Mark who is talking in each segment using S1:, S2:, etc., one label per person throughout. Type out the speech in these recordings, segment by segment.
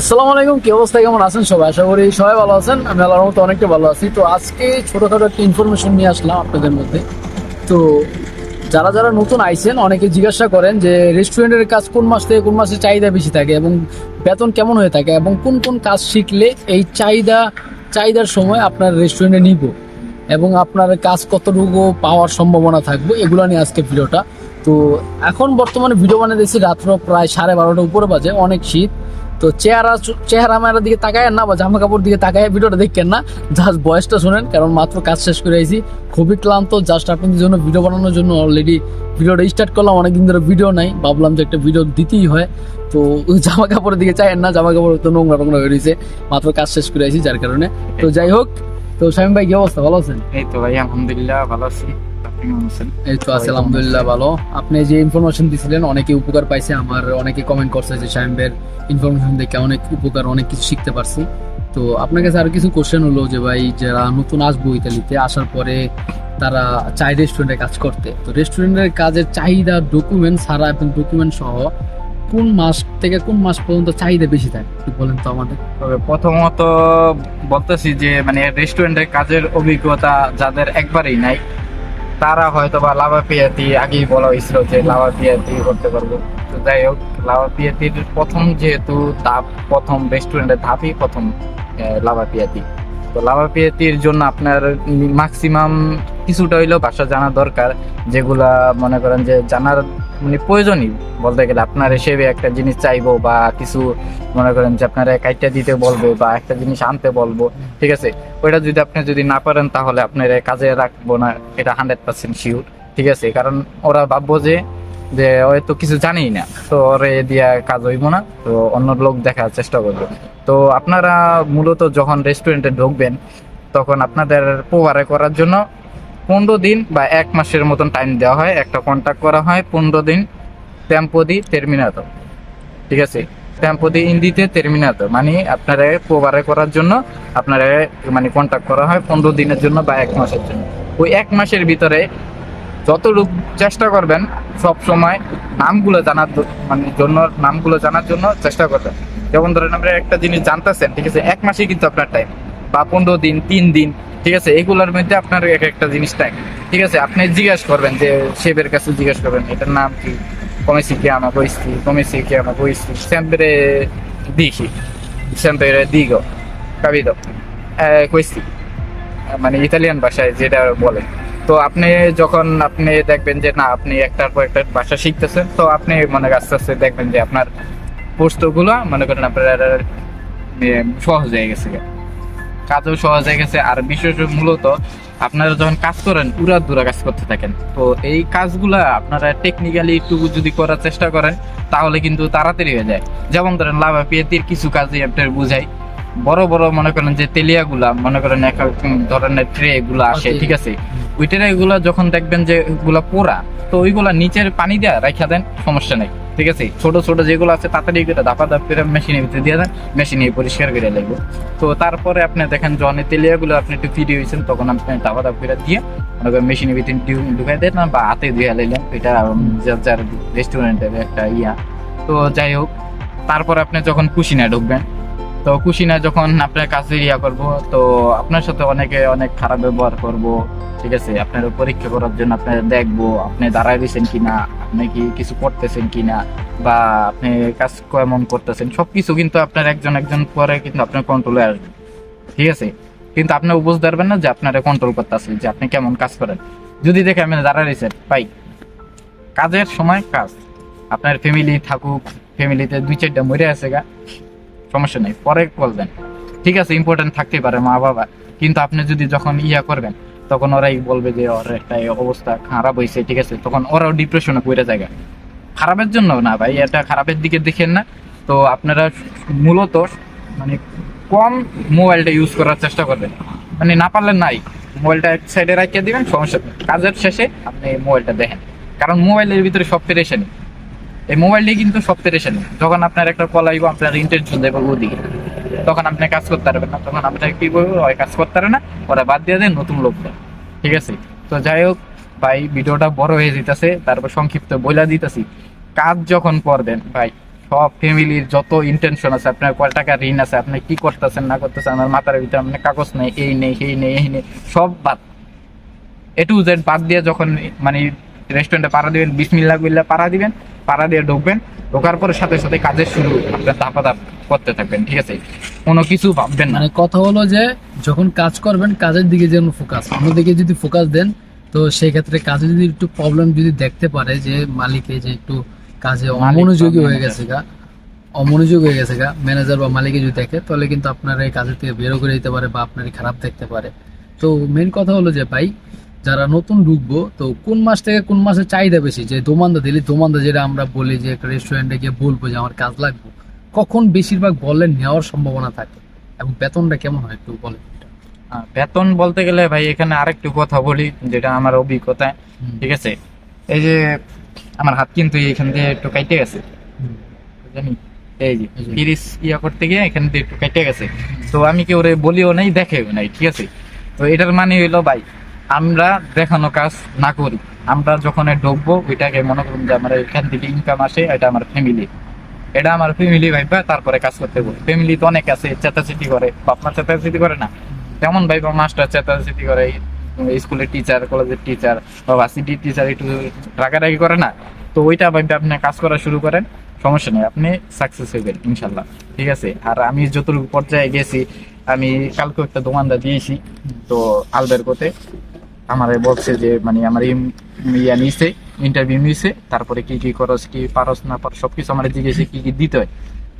S1: আসসালামু আলাইকুম, কি অবস্থা কেমন আছেন সবাই? আশা করি সবাই ভালো আছেন। আমি আল্লাহর মতো অনেকটা ভালো আছি। তো আজকে ছোটোখাটো একটা ইনফরমেশন নিয়ে আসলাম আপনাদের মধ্যে। তো যারা যারা নতুন আইছেন, অনেকে জিজ্ঞাসা করেন যে রেস্টুরেন্টের কাজ কোন মাস থেকে কোন মাসে চাহিদা বেশি থাকে এবং বেতন কেমন হয়ে থাকে এবং কোন কোন কাজ শিখলে এই চাহিদা, চাহিদার সময় আপনার রেস্টুরেন্টে নিব এবং আপনার কাজ কতটুকু পাওয়ার সম্ভাবনা থাকবে, এগুলো নিয়ে আজকে ভিডিওটা। তো এখন বর্তমানে ভিডিও বানিয়ে দিয়েছি, রাত্র প্রায় সাড়ে বারোটা উপরে বাজে, অনেক শীত। তো চেহারা চেহারা মেহারার দিকে তাকায় না, বা জামা কাপড় দিকে তাকায়, ভিডিওটা দেখেন না, জাস্ট বয়সটা শুনেন, কারণ মাত্র কাজ শেষ করে আইছি, খুবই ক্লান্ত, জাস্ট আপনাদের জন্য ভিডিও বানানোর জন্য অলরেডি ভিডিওটা স্টার্ট করলাম, অনেকদিন ধরে ভিডিও নাই, ভাবলাম যে একটা ভিডিও দিতেই হয়, তো জামা কাপড়ের দিকে চাইেন না, জামা কাপড় তো নোংরা নোংরা হয়ে রয়েছে, মাত্র কাজ শেষ করে আইছি, যার কারণে। তো যাই হোক, তো শামিম ভাই, কি অবস্থা? ভালো আছেন?
S2: এই তো ভাই, আলহামদুলিল্লাহ, ভালো আছি।
S1: এই তো আছে, আলহামদুলিল্লাহ, ভালো। আপনি যে ইনফরমেশন দিছিলেন, অনেকে উপকার পাইছে। আমার অনেকে কমেন্ট করছে যে সাহেবের ইনফরমেশন দেখে অনেক উপকার, অনেক কিছু শিখতে পারছি। তো আপনার কাছে আরও কিছু কোশ্চেন হলো যে, ভাই, যারা নতুন আসব ইতালিতে, আসার পরে তারা চাই রেস্টুরেন্টে কাজ করতে। তো রেস্টুরেন্টের কাজের চাহিদা ডকুমেন্ট সারা এবং ডকুমেন্ট সহ, কোন মাস থেকে কোন মাস পর্যন্ত চাহিদা বেশি থাকে? একটু বলেন তো আমাদের।
S2: তবে প্রথমত বলতেছি যে মানে রেস্টুরেন্টের কাজের অভিজ্ঞতা যাদের একবারেই নাই তারা হয়তো বা লাভা পিয়াতি আগেই বলা হয়েছিল যে লাভা পিয়াতি করতে পারব। তো যাই হোক, লাভা পিয়াতির প্রথম যেহেতু ধাপ, প্রথম রেস্টুরেন্টের ধাপই প্রথম লাভা পিয়াতি। তো লাভা পিয়াতির জন্য আপনার ম্যাক্সিমাম কিছুটা হইলেও ভাষা জানা দরকার, যেগুলা মনে করেন যে জানার মানে প্রয়োজনই বলতে গেলে আপনার হিসেবে একটা জিনিস চাইব বা কিছু মনে করেন যে আপনারা কাইটা দিতে বলব বা একটা জিনিস আনতে বলব, ঠিক আছে? ওইটা যদি আপনি যদি না পারেন তাহলে আপনার কাজে রাখব না, এটা হান্ড্রেড পার্সেন্ট শিওর ঠিক আছে? কারণ ওরা ভাববো যে যে হয়তো কিছু জানেই না, তো ওরে দিয়া কাজ হইব না, তো অন্য লোক দেখার চেষ্টা করবে। তো আপনারা মূলত যখন রেস্টুরেন্টে ঢুকবেন, তখন আপনাদের প্রবারে করার জন্য পনেরো দিন বা এক মাসের মতন টাইম দেওয়া হয়। একটা কন্ট্যাক্ট করা হয় পনেরো দিন। টেম্পো দি টার্মিনাতো ঠিক আছে? টেম্পো দি ইন্দিতে টার্মিনাতো মানে আপনারা প্রবারে করার জন্য আপনারা মানে কন্ট্যাক্ট করা হয় পনেরো দিনের জন্য বা এক মাসের জন্য। ওই এক মাসের ভিতরে যতটুকু চেষ্টা করবেন, সব সময় নামগুলো জানার মানে জন্য, নামগুলো জানার জন্য চেষ্টা করবেন। যেমন ধরেন আপনি একটা জিনিস জানতেছেন, ঠিক আছে? এক মাসে কিন্তু আপনার টাইম বা পনেরো দিন তিন দিন ঠিক আছে? এগুলোর মধ্যে আপনার এক একটা জিনিস টাইম ঠিক আছে? আপনি জিজ্ঞাসা করবেন যে শেফের কাছে জিজ্ঞাসা করবেন এটার নাম কি? si chiama questi come si chiama questi sempre dici sempre dico capito eh, questi মানে ইতালিয়ান ভাষায় যেটা বলে। তো আপনি যখন আপনি দেখবেন যে না আপনি একটার পর একটা ভাষা শিখতেছেন তো আপনি মনে আস্তে আস্তে দেখবেন যে আপনার পোস্টগুলো মনে করেন আপনার সহজ হয়ে গেছে। কাজও সহজ হয়ে গেছে। আর বিশেষ মূলত আপনারা যখন কাজ করেন পুরা দূরা কাজ করতে থাকেন। তো এই কাজগুলা আপনারা টেকনিক্যালি একটু যদি করার চেষ্টা করেন তাহলে কিন্তু তাড়াতাড়ি হয়ে যায়। যেমন ধরেন লাভা পিয়াতির কিছু কাজই আপনার বুঝাই। বড় বড় মনে করেন যে তেলিয়াগুলা মনে করেন এক ধরনের ট্রে গুলা আসে ঠিক আছে? ওই ট্রে গুলা যখন দেখবেন যে ওগুলা পোড়া তো ওইগুলা নিচের পানি দেওয়া রাখা দেন সমস্যা নেই। ঠিক আছে? ছোট ছোট যেগুলো আছে, তাড়াতাড়ি ধাপা ধাপ করে মেশিনের ভিতরে দিয়ে দেন মেশিনে পরিষ্কার করে লাগবে তো তারপরে আপনি দেখেন জনে তেলিয়াগুলো আপনি একটু ফিরে হয়েছেন, তখন আপনি ধাপা দাপ করে দিয়ে মনে করেন মেশিনের ভিতরে ঢুকাই দেন বা হাতে ধুয়ে লাইলেন এটা যার রেস্টুরেন্টের একটা ইয়া। তো যাই হোক, তারপর আপনি যখন কুশিনা ঢুকবেন তো খুশি না যখন আপনার কাছে ইয়া করব, তো আপনার সাথে অনেকে অনেক খারাপ ব্যবহার করব, ঠিক আছে? আপনার পরীক্ষা করার জন্য আপনার দেখব, আপনি দাঁড়ায় দিয়েছেন কিনা, আপনি কি কিছু করতেছেন কিনা, বা আপনি কাজ কেমন করতেছেন, সবকিছু কিন্তু আপনার একজন একজন পরে কিন্তু আপনার কন্ট্রোলে আসবে, ঠিক আছে? কিন্তু আপনি বুঝতে পারবেন না যে আপনারা কন্ট্রোল করতেছে, যে আপনি কেমন কাজ করেন। যদি দেখে আমি দাঁড়ায় রয়েছেন ভাই, কাজের সময় কাজ, আপনার ফ্যামিলি থাকুক ফ্যামিলিতে দুই চারটা মরে আছে গা সমস্যা নেই, পরে বলবেন ঠিক আছে ইম্পর্টেন্ট থাকতেই পারে, মা বাবা। কিন্তু আপনি যদি যখন ইয়া করবেন, তখন ওরাই বলবে যে, ওর একটা অবস্থা খারাপ হয়েছে ঠিক আছে? তখন ওরাও ডিপ্রেশনে পড়ে যায় খারাপের জন্য না ভাই, এটা খারাপের দিকে দেখেন না। তো আপনারা মূলত মানে কম মোবাইলটা ইউজ করার চেষ্টা করবেন। মানে না পারলে নাই, মোবাইলটা এক সাইডে রাখিয়ে দিবেন, সমস্যা কাজের শেষে আপনি মোবাইলটা দেখেন। কারণ মোবাইলের ভিতরে সব পেরেশানি এই মোবাইলটাই কিন্তু সব পেরেশানি যখন আপনার একটা কল আইব, আপনার ইন্টেনশন দেবো ওদিকে। তখন আপনি কাজ করতে পারবেন না। তখন আপনাকে কি করব ওই কাজ করতে পারে না, ওরা বাদ দিয়ে দেন নতুন লোক ঠিক আছে? তো যাই হোক, ভাই, ভিডিওটা বড় হয়ে যেতেছে, তারপর সংক্ষিপ্ত বইলা দিতেছি। কাজ যখন করবেন, ভাই, সব ফ্যামিলির যত ইন্টেনশন আছে, আপনার কয় টাকা ঋণ আছে, আপনি কি করতেছেন, না করতেছেন, আমার মাথার ভিতরে আপনার কাগজ নেই, এই নেই এই নেই এই নেই, সব বাদ। এ টু জেড বাদ দিয়ে যখন মানে রেস্টুরেন্টে পাড়া দিবেন বিসমিল্লা বিল্লা পাড়া দিবেন পাড়া দিয়ে ঢুকবেন ঢোকার পরে সাথে সাথে কাজের শুরু আপনার ধাপা ধাপ করতে থাকবেন ঠিক আছে? কোনো কিছু ভাববেন না।
S1: মানে কথা হলো যে যখন কাজ করবেন কাজের দিকে যেন ফোকাস অন্যদিকে যদি ফোকাস দেন তো সেই ক্ষেত্রে কাজে যদি একটু প্রবলেম যদি দেখতে পারে যে মালিকে যে একটু কাজে অমনোযোগী হয়ে গেছে গা অমনোযোগ হয়ে গেছে গা ম্যানেজার বা মালিকে যদি দেখে তাহলে কিন্তু আপনার এই কাজের থেকে বেরো করে দিতে পারে বা আপনার খারাপ দেখতে পারে। তো মেন কথা হলো যে ভাই যারা নতুন ঢুকবো তো কোন মাস থেকে কোন মাসে চাহিদা বেশি? যে দোমান্দা দিলি দোমান্দা যেটা আমরা বলি যে একটা রেস্টুরেন্টে গিয়ে বলব যে আমার কাজ লাগবে কখন বেশিরভাগ বললে নেওয়ার সম্ভাবনা থাকে? এবং বেতনটা কেমন হয় একটু বলেন।
S2: বেতন বলতে গেলে ভাই এখানে আরেকটু কথা বলি যেটা আমার অভিজ্ঞতা ঠিক আছে? এই যে আমার হাত কিন্তু এখান দিয়ে একটু কাইটে গেছে। জানি? এই যে। তিরিশ ইয়া করতে গিয়ে এখান দিয়ে একটু কেটে গেছে। তো আমি কেউ ওরে বলিও নাই দেখেও নাই ঠিক আছে? তো এটার মানে হইল ভাই আমরা দেখানো কাজ না করি। আমরা যখন ঢুকবো, ওইটাকে মনে করুন যে আমার এখান থেকে ইনকাম আসে, এটা আমার ফ্যামিলি এটা আমার ফ্যামিলি ভাইবা, তারপরে কাজ করতে বলি ফ্যামিলি তো অনেক আছে চেতাচিতি করে। বাপমা চেতাচিতি করে না। তেমন ভাইবা মাস্টার চেতাচিতি করে, স্কুলের টিচার কলেজের টিচার বা ভার্সিটির টিচার একটু রাগারাগি করে না। তো ওইটা ভাইবা আপনি কাজ করা শুরু করেন, সমস্যা নেই, আপনি সাকসেস হয়ে হইবেন, ইনশাল্লাহ। ঠিক আছে? আর আমি যতটুকু পর্যায়ে গেছি, আমি কালকে একটা দোকানদার দিয়েছি, তো আলবের আলবেরকোতে আমারে বলছে যে মানে আমার ইয়া নিছে ইন্টারভিউ নিছে, তারপরে কি কি করস কি পারস না পারস, সবকিছু আমার জিজ্ঞেসে কি কি দিতে হয়।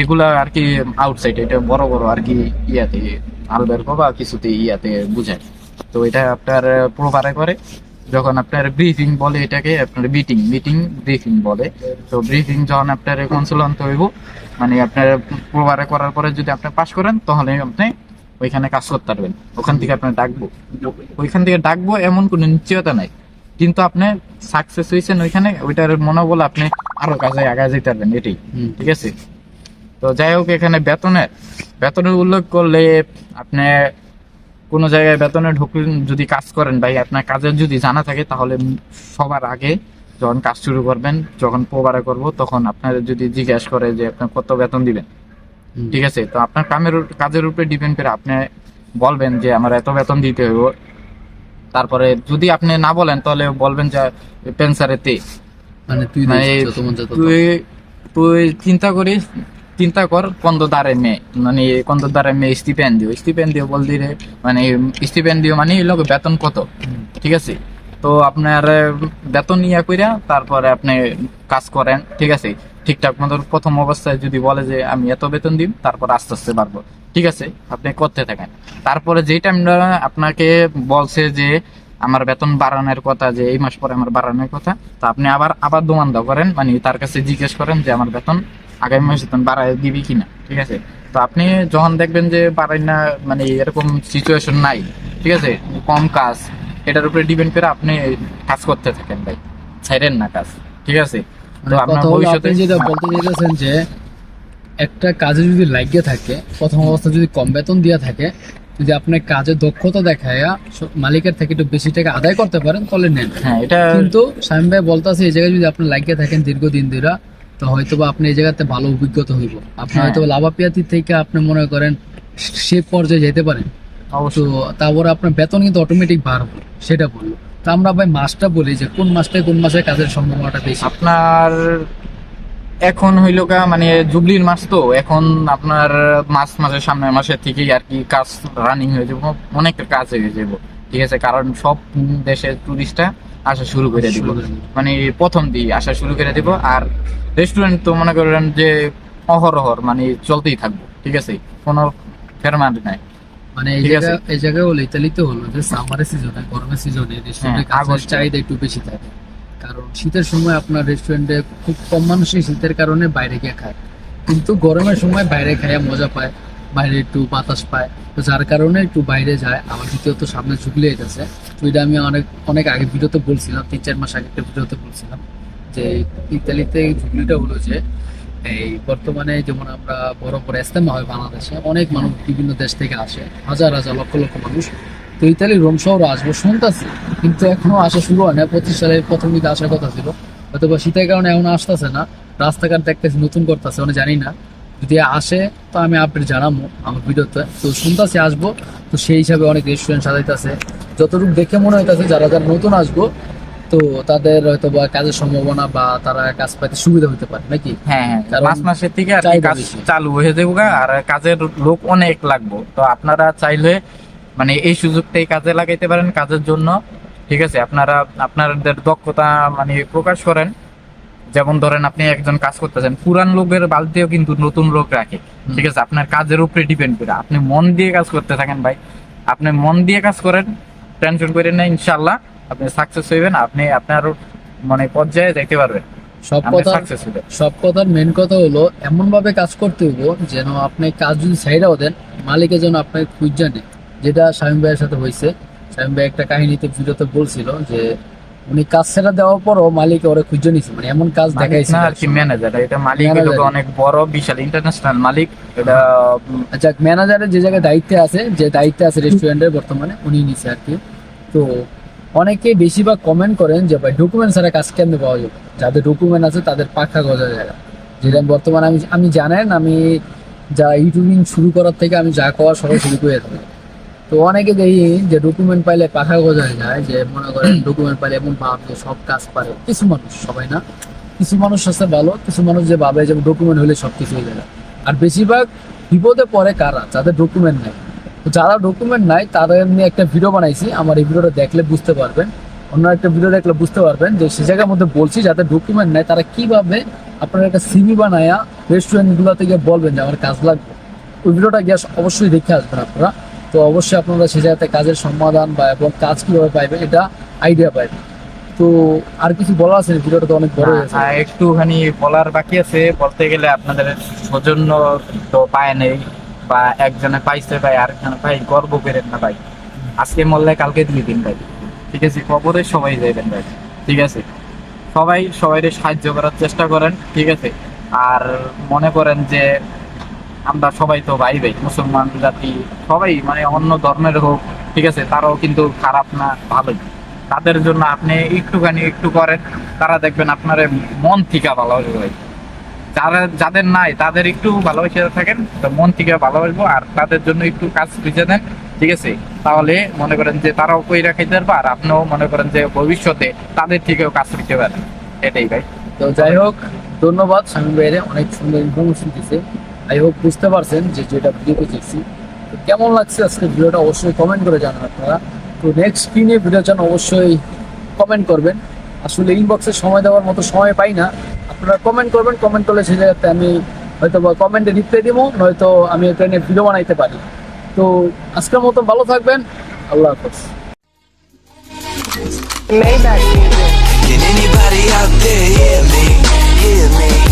S2: এগুলা আর কি আউটসাইড এটা বড় বড় আর কি ইয়াতে আলবেরকো বা কিছুতে ইয়াতে বুঝায়। তো এটা আপনার প্রোভারে করে, যখন আপনার ব্রিফিং বলে এটাকে, আপনার মিটিং মিটিং ব্রিফিং বলে। তো ব্রিফিং যখন আপনার কনসুলান্ত হইব মানে আপনার প্রোভারে করার পরে যদি আপনি পাস করেন, তাহলে আপনি ওইখানে কাজ করতে পারবেন। ওখান থেকে আপনার ডাকবো। ওইখান থেকে ডাকবো এমন কোনো নিশ্চয়তা নাই। কিন্তু আপনি সাকসেস হয়েছেন ওইখানে ওইটার মনোবল আপনি আরও কাজে আগায় যেতে পারবেন এটাই। ঠিক আছে? তো যাই হোক এখানে বেতনের বেতনের উল্লেখ করলে আপনি কোনো জায়গায় বেতনে ঢুকলেন যদি কাজ করেন ভাই আপনার কাজের যদি জানা থাকে তাহলে সবার আগে যখন কাজ শুরু করবেন যখন প্রবারে করব তখন আপনার যদি জিজ্ঞাসা করে যে আপনার কত বেতন দিবেন। ঠিক আছে? তো আপনার কামের কাজের উপরে ডিপেন্ড করে আপনি বলবেন যে আমার এত বেতন দিতে হইব। তারপরে যদি আপনি না বলেন তাহলে বলবেন যে পেন্সারে তে।
S1: মানে তুই
S2: মানে তুই তুই চিন্তা করিস চিন্তা কর কন্দ দ্বারে মে মানে কন্দ দ্বারে মে স্টিপেন্ডিও স্টিপেন্ডিও বল দিলে মানে স্টিপেন্ডিও মানে এই লোক বেতন কত? ঠিক আছে? তো আপনার বেতন ইয়া কইরা তারপরে আপনি কাজ করেন। ঠিক আছে? ঠিকঠাক মতো প্রথম অবস্থায় যদি বলে যে আমি এত বেতন দিন তারপর আস্তে আস্তে বাড়বো। ঠিক আছে? আপনি করতে থাকেন। তারপরে যেই টাইমটা আপনাকে বলছে যে আমার বেতন বাড়ানোর কথা, যে এই মাস পরে আমার বাড়ানোর কথা, তো আপনি আবার আবার দোমান্দা করেন মানে তার কাছে জিজ্ঞেস করেন যে আমার বেতন আগামী মাসে তুমি বাড়াই দিবি কিনা। ঠিক আছে? তো আপনি যখন দেখবেন যে বাড়াই না মানে এরকম সিচুয়েশন নাই, ঠিক আছে? কম কাজ, এটার উপরে ডিপেন্ড করে আপনি কাজ করতে থাকেন ভাই। ছাইরেন না কাজ। ঠিক আছে? তো
S1: মানে
S2: আপনার ভবিষ্যতে
S1: যেটা বলতে চাইতেছেন যে একটা কাজে যদি লাগিয়ে থাকে প্রথম অবস্থা যদি কম বেতন দিয়া থাকে যদি আপনি কাজে দক্ষতা দেখায় মালিকের থেকে একটু বেশি টাকা আদায় করতে পারেন তাহলে নেন।
S2: হ্যাঁ এটা
S1: কিন্তু সাইম ভাই বলতেছে এই জায়গায় যদি আপনি লাগিয়ে থাকেন দীর্ঘদিন ধরে তো হয়তো বা আপনি এই জায়গাতে ভালো অভিজ্ঞতা হইব। আপনি
S2: হ্যাঁ।
S1: হয়তো লাভাপিয়াতি থেকে আপনি মনে করেন সে পর্যায়ে যেতে পারেন। তো তারপরে আপনার বেতন কিন্তু অটোমেটিক বাড়বে সেটা বলল তো আমরা ভাই মাসটা বলি যে কোন মাসটায় কোন মাসে কাজের সম্ভাবনাটা বেশি?
S2: আপনার এখন হইল গা মানে জুবলির মাস তো এখন আপনার মাস মাসের সামনের মাসের থেকেই আর কি কাজ রানিং হয়ে যাব অনেক কাজ হয়ে যাব ঠিক আছে? কারণ সব দেশের টুরিস্টরা আসা শুরু করে দিব। মানে প্রথম দিয়ে আসা শুরু করে দিব আর রেস্টুরেন্ট তো মনে করেন যে অহরহর মানে চলতেই থাকব ঠিক আছে? কোনো ফেরমান্ট নাই।
S1: মানে এই জায়গা এই জায়গায় হলো ইতালিতে হলো যে সামারের সিজনে গরমের সিজনে রেস্টুরেন্টে
S2: হ্যাঁ,
S1: কাজের চাহিদা একটু বেশি থাকে। কারণ শীতের সময় আপনার রেস্টুরেন্টে খুব কম মানুষই শীতের কারণে বাইরে গিয়ে খায়। কিন্তু গরমের সময় বাইরে খাইয়া মজা পায় বাইরে একটু বাতাস পায়। তো যার কারণে একটু বাইরে যায়। আবার দ্বিতীয়ত সামনে ঝুঁকলে এসেছে তো এটা আমি অনেক অনেক আগে ভিডিওতে বলছিলাম তিন চার মাস আগে একটা ভিডিওতে বলছিলাম যে ইতালিতে এই ঝুঁকলিটা হলো যে এই বর্তমানে যেমন আমরা বড় বড় ইস্তেমা হয় বাংলাদেশে, অনেক মানুষ বিভিন্ন দেশ থেকে আসে, হাজার হাজার লক্ষ লক্ষ মানুষ। তো ইতালি রোম শহর আসব শুনতেছি, কিন্তু এখনও আসা শুরু হয় না পঁচিশ সালে প্রথম দিকে আসার কথা ছিল। হয়তো বা শীতের কারণে এখন আসতেছে না। রাস্তাঘাট দেখতেছি, নতুন করতেছে মানে জানি না। যদি আসে, তো আমি আপডেট জানাব আমার ভিডিওতে। তো শুনতেছি আসব। তো সেই হিসাবে অনেক রেস্টুরেন্ট সাজাইতেছে। যতটুকু দেখে মনে হইতেছে, যারা যারা নতুন আসব তো তাদের হয়তো বা কাজের সম্ভাবনা বা তারা কাজ পাইতে সুবিধা হতে পারে নাকি?
S2: হ্যাঁ হ্যাঁ। মাস মাসের থেকে আর কাজ চালু হয়ে যাব আর কাজের লোক অনেক লাগবো। তো আপনারা চাইলে মানে এই সুযোগটাই কাজে লাগাইতে পারেন কাজের জন্য। ঠিক আছে আপনারা আপনাদের দক্ষতা মানে প্রকাশ করেন। যেমন ধরেন আপনি একজন কাজ করতেছেন পুরান লোকের বালতিও কিন্তু নতুন লোক রাখে। ঠিক আছে আপনার কাজের উপরে ডিপেন্ড করে। আপনি মন দিয়ে কাজ করতে থাকেন ভাই। আপনি মন দিয়ে কাজ করেন টেনশন করেন না ইনশাল্লাহ আপনি সাকসেস হইবেন আপনি আপনার মানে পর্যায়ে যাইতে পারবেন।
S1: সব কথা সব কথার মেন কথা হলো এমন ভাবে কাজ করতে হইব যেন আপনি কাজ যদি সাইডাও দেন মালিকের যেন আপনাকে খুঁজ জানে যেটা শামীম ভাইয়ের সাথে হয়েছে শামীম ভাই একটা কাহিনীতে ভিডিওতে বলছিল যে উনি কাজ সেটা দেওয়ার পরও মালিক ওরা খুঁজে নিছে। মানে এমন কাজ দেখাইছে
S2: না আর কি ম্যানেজার এটা মালিক এটা অনেক বড় বিশাল ইন্টারন্যাশনাল মালিক। এটা
S1: আচ্ছা ম্যানেজারের যে জায়গায় দায়িত্বে আছে যে দায়িত্বে আছে রেস্টুরেন্টের বর্তমানে উনি নিছে আর কি। তো অনেকে বেশিরভাগ কমেন্ট করেন যে, ভাই ডকুমেন্ট ছাড়া কাজ কেমনে পাওয়া যাবে? যাদের ডকুমেন্ট আছে, তাদের পাখা গজা জায়গা যেটা বর্তমানে আমি আমি জানেন, আমি যা ইউটিউবিং শুরু করার থেকে আমি যা করার সবাই শুরু করে থাকি। তো অনেকে দেখি যে ডকুমেন্ট পাইলে পাখা গজায় যায়, যে মনে করেন ডকুমেন্ট পাইলে এমন ভাব যে, সব কাজ পারে। কিছু মানুষ, সবাই না? কিছু মানুষ আছে ভালো, কিছু মানুষ যে ভাবে যে ডকুমেন্ট হলে সব কিছু হয়ে যাবে আর বেশিরভাগ বিপদে পড়ে কারা? যাদের ডকুমেন্ট নাই। যারা ডকুমেন্ট নাই তাদের নিয়ে একটা ভিডিও বানাইছি। আমার এই ভিডিওটা দেখলে বুঝতে পারবেন। অন্য একটা ভিডিও দেখলে বুঝতে পারবেন যে সে জায়গার মধ্যে বলছি যাদের ডকুমেন্ট নাই তারা কীভাবে আপনার একটা সিভি বানায়া রেস্টুরেন্টগুলো থেকে বলবেন যে আমার কাজ লাগবে। ওই ভিডিওটা গিয়ে অবশ্যই দেখে আসবেন আপনারা। তো অবশ্যই আপনারা সে জায়গাতে কাজের সমাধান বা এবং কাজ কীভাবে পাইবেন এটা আইডিয়া পাইবেন তো আর কিছু বলা আছে? ভিডিওটা তো অনেক বড় হয়েছে
S2: একটুখানি বলার বাকি আছে। বলতে গেলে আপনাদের সৌজন্য তো পায় নেই। বা একজনে পাইছে ভাই, আরেকজনে ভাই গর্ব করেন না ভাই। আজকে কালকে দিয়ে দিন ভাই। ঠিক আছে খবরে সবাই যাইবেন ভাই। ঠিক আছে? সবাই সবাইকে সাহায্য করার চেষ্টা করেন, ঠিক আছে? আর মনে করেন যে আমরা সবাই তো ভাই ভাই, মুসলমান জাতি, সবাই মানে অন্য ধর্মের হোক, ঠিক আছে? তারাও কিন্তু খারাপ না, ভালোই। তাদের জন্য আপনি একটুখানি একটু করেন, তারা দেখবেন আপনার মন থেকে ভালোবাসবে ভাই। যারা, যাদের নাই, তাদের একটু ভালোবাসে থাকেন মন থেকে ভালোবাসবো, আর তাদের জন্য একটু কাজ বুঝে দেন ঠিক আছে? তাহলে মনে করেন যে তারাও কই রাখাইতে পারবে, আর আপনিও মনে করেন যে ভবিষ্যতে তাদের থেকেও কাজ করতে পারেন। এটাই ভাই।
S1: তো যাই হোক, ধন্যবাদ স্বামী ভাইরে, অনেক সুন্দর ইনফরমেশন দিছে। আই হোপ বুঝতে পারছেন যে যেটা ভিডিওতে দেখছি। কেমন লাগছে আজকে ভিডিওটা, অবশ্যই কমেন্ট করে জানান আপনারা। তো নেক্সট কি নিয়ে ভিডিও চান অবশ্যই কমেন্ট করবেন। আসলে ইনবক্সে সময় দেওয়ার মতো সময় পাই না। আপনারা কমেন্ট করবেন কমেন্ট করলে সেই জায়গাতে আমি হয়তো বা কমেন্টে রিপ্লাই দিব নয়তো আমি ট্রেনে ভিডিও বানাইতে পারি তো আজকের মতো ভালো থাকবেন আল্লাহ হাফেজ
S3: Maybach.
S4: Can anybody out there hear me?